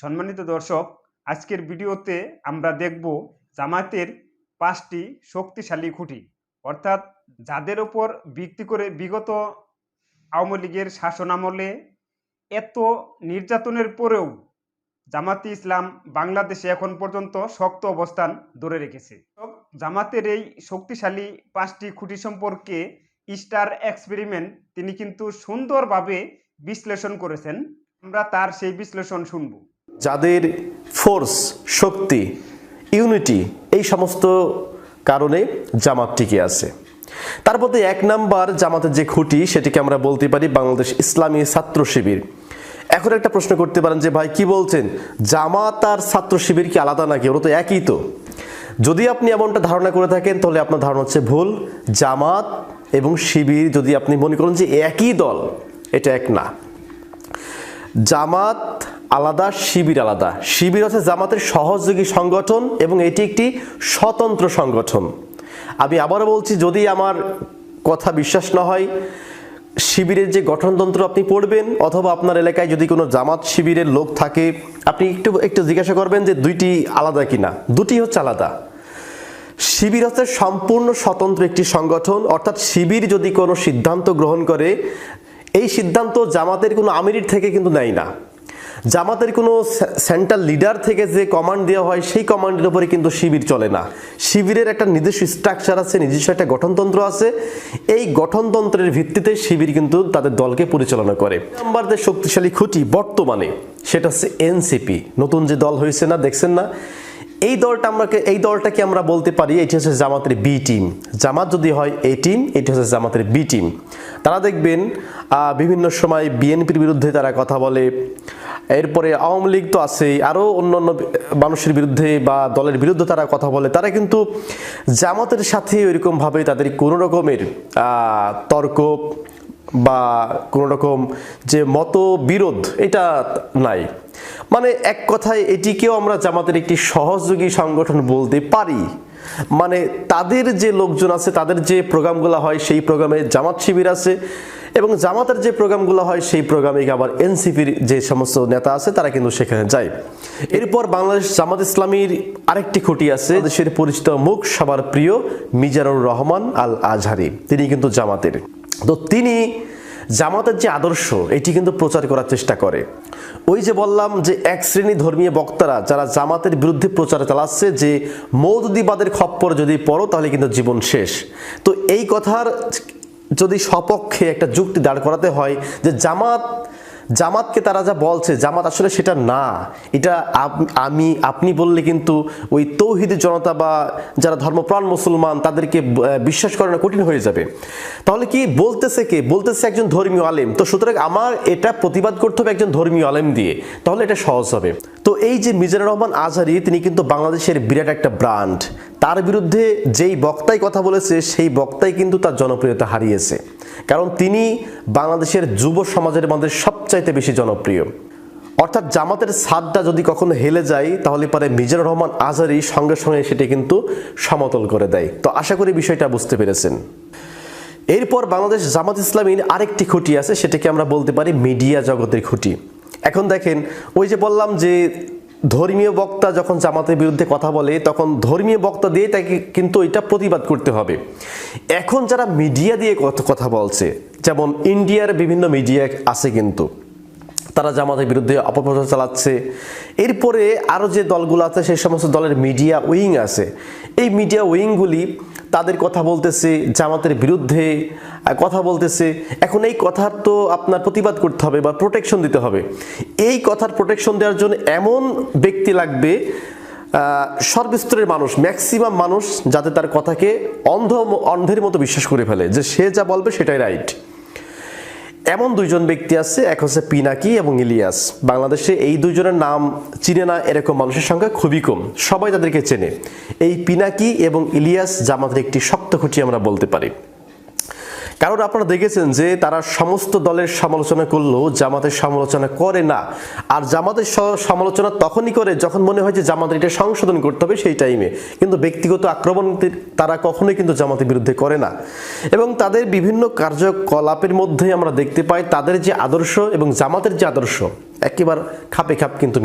সম্মানিত দর্শক, আজকের ভিডিওতে আমরা দেখব জামাতের পাঁচটি শক্তিশালী খুঁটি। অর্থাৎ যাদের ওপর ভিত্তি করে বিগত আওয়ামী লীগের শাসনামলে এত নির্যাতনের পরেও জামাতে ইসলাম বাংলাদেশে এখন পর্যন্ত শক্ত অবস্থান ধরে রেখেছে। জামাতের এই শক্তিশালী পাঁচটি খুঁটি সম্পর্কে স্টার এক্সপেরিমেন্ট তিনি কিন্তু সুন্দরভাবে বিশ্লেষণ করেছেন। আমরা তার সেই বিশ্লেষণ শুনব। যাদের ফোর্স শক্তি ইউনিটি এই সমস্ত কারণে জামাত টিকে আছে। তার মধ্যে এক নাম্বার জামাতের যে খুঁটি, সেটিকে আমরা বলতে পারি বাংলাদেশ ইসলামী ছাত্র শিবির। এখন একটা প্রশ্ন করতে পারেন যে, ভাই, কি বলছেন? জামাত আর ছাত্র শিবির কি আলাদা নাকি? ওরা তো একই তো? যদি আপনি এমনটা ধারণা করে থাকেন, তাহলে আপনার ধারণা হচ্ছে ভুল। জামাত এবং শিবির যদি আপনি মনে করেন যে একই দল, এটা এক না। জামাত আলাদা, শিবির আলাদা। শিবির হচ্ছে জামাতের সহযোগী সংগঠন এবং এটি একটি স্বতন্ত্র সংগঠন। আমি আবারও বলছি, যদি আমার কথা বিশ্বাস না হয়, শিবিরের যে গঠনতন্ত্র আপনি পড়বেন, অথবা আপনার এলাকায় যদি কোনো জামাত শিবিরের লোক থাকে, আপনি একটু একটু জিজ্ঞাসা করবেন যে দুইটি আলাদা কিনা। দুটি হচ্ছে আলাদা। শিবির হচ্ছে সম্পূর্ণ স্বতন্ত্র একটি সংগঠন, অর্থাৎ শিবির যদি কোনো সিদ্ধান্ত গ্রহণ করে, এই সিদ্ধান্ত জামাতের কোনো আমিরির থেকে কিন্তু নেয় না। জামাতের কোনো সেন্ট্রাল লিডার থেকে যে কমান্ড দেওয়া হয়, সেই কমান্ডের উপরে কিন্তু শিবির চলে না। শিবিরের একটা নিজস্ব স্ট্রাকচার আছে নিজস্ব একটা গঠনতন্ত্র আছে। এই গঠনতন্ত্রের ভিত্তিতে শিবির কিন্তু তাদের দলকে পরিচালনা করে। নাম্বার যে শক্তিশালী খুঁটি বর্তমানে, সেটা হচ্ছে এনসিপি নতুন যে দল হয়েছে না, দেখছেন না? এই দলটা আমাকে এই দলটাকে আমরা বলতে পারি, এটি হচ্ছে জামাতের বি টিম জামাত যদি হয় এ টিম এটি হচ্ছে জামাতের বি টিম তারা দেখবেন বিভিন্ন সময় বিএনপির বিরুদ্ধে তারা কথা বলে এরপরে আওয়ামী লীগ তো আছেই আরও অন্য অন্য মানুষের বিরুদ্ধে বা দলের বিরুদ্ধে তারা কথা বলে, তারা কিন্তু জামাতের সাথে ওইরকমভাবে তাদের কোনো রকমের তর্ক বা কোনো রকম যে মতবিরোধ এটা নাই। মানে এক কথায় এটিকেও আমরা জামাতের একটি সহযোগী সংগঠন বলতে পারি। মানে তাদের যে লোকজন আছে, তাদের যে প্রোগ্রামগুলো হয়, সেই প্রোগ্রামে জামাত শিবির আছে এবং জামাতের যে প্রোগ্রামগুলো হয়, সেই প্রোগ্রামে আবার এনসিপির যে সমস্ত নেতা আছে, তারা কিন্তু সেখানে যায়। এরপর বাংলাদেশ জামাত ইসলামীর আরেকটি খুঁটি আছে, দেশের পরিচিত মুখ সবার প্রিয় মিজানুর রহমান আল আজহারি তিনি কিন্তু জামাতের। তো তিনি জামাতের যে আদর্শ, এটি কিন্তু প্রচার করার চেষ্টা করে। ওই যে বললাম যে এক শ্রেণি ধর্মীয় বক্তারা, যারা জামাতের বিরুদ্ধে প্রচার চালাচ্ছে, যে মৌদুদিবাদের খপ্পর যদি পড়ো, তাহলে কিন্তু জীবন শেষ। তো এই কথার যদি সপক্ষে একটা যুক্তি দাঁড় করাতে হয় যে জামাত, জামাতকে তারা যা বলছে, জামাত আসলে সেটা না। এটা আমি, আপনি বললে কিন্তু ওই তৌহিদি জনতা বা যারা ধর্মপ্রাণ মুসলমান তাদেরকে বিশ্বাস করানো কঠিন হয়ে যাবে। তাহলে কি বলতেছে কে? বলতেছে একজন ধর্মীয় আলেম। তো সুতরাং আমার এটা প্রতিবাদ করতে হবে একজন ধর্মীয় আলেম দিয়ে। তাহলে এটা সহজ হবে। তো এই যে মিজানুর রহমান আজহারি, তিনি কিন্তু বাংলাদেশের বিরাট একটা ব্র্যান্ড। তার বিরুদ্ধে যেই বক্তাই কথা বলেছে, সেই বক্তাই কিন্তু তার জনপ্রিয়তা হারিয়েছে। কারণ তিনি বাংলাদেশের যুব সমাজের মধ্যে সবচাইতে বেশি জনপ্রিয়। অর্থাৎ জামাতের ছাদটা যদি কখনো হেলে যায়, তাহলে পরে মিজানুর রহমান আজহারি সঙ্গে সঙ্গে সেটা কিন্তু সমতল করে দেয়। তো আশা করি বিষয়টা বুঝতে পেরেছেন। এরপর বাংলাদেশ জামাত ইসলামীর আরেকটি খুঁটি আছে, সেটাকে আমরা বলতে পারি মিডিয়া জগতের খুঁটি। এখন দেখেন, ওই যে বললাম যে ধর্মীয় বক্তা যখন জামাতের বিরুদ্ধে কথা বলে, তখন ধর্মীয় বক্তা দিয়ে তাকে কিন্তু এটা প্রতিবাদ করতে হবে। এখন যারা মিডিয়া দিয়ে কথা বলছে, যেমন ইন্ডিয়ার বিভিন্ন মিডিয়া আছে কিন্তু, তারা জামাতের বিরুদ্ধে অপপ্রচার চালাচ্ছে। এরপরে আরও যে দলগুলো আছে, সেই সমস্ত দলের মিডিয়া উইং আছে। এই মিডিয়া উইংগুলি তাদের কথা বলতেছে, জামাতের বিরুদ্ধে কথা বলতেছে। এখন এই কথার তো আপনার প্রতিবাদ করতে হবে বা প্রোটেকশন দিতে হবে। এই কথার প্রোটেকশন দেওয়ার জন্য এমন ব্যক্তি লাগবে সর্বস্তরের মানুষ ম্যাক্সিমাম মানুষ, যাতে তার কথাকে অন্ধ, অন্ধের মতো বিশ্বাস করে ফেলে যে সে যা বলবে সেটাই রাইট এমন দুইজন ব্যক্তি আছে, এক হচ্ছে পিনাকি এবং ইলিয়াস। বাংলাদেশে এই দুজনের নাম চিনে না এরকম মানুষের সংখ্যা খুবই কম, সবাই তাদেরকে চেনে। এই পিনাকি এবং ইলিয়াস জামাতের একটি শক্ত খুঁটি আমরা বলতে পারি। কারণ আপনারা দেখেছেন যে তারা সমস্ত দলের সমালোচনা করলেও জামাতের সমালোচনা করে না। আর জামাতের সমালোচনা তখনই করে যখন মনে হয় যে জামাতের এটা সংশোধন করতে হবে সেই টাইমে কিন্তু ব্যক্তিগত আক্রমণ তারা কখনোই কিন্তু জামাতের বিরুদ্ধে করে না। এবং তাদের বিভিন্ন কার্যকলাপের মধ্যে আমরা দেখতে পাই তাদের যে আদর্শ এবং জামাতের যে আদর্শ, একেবারে খাপে খাপ কিন্তু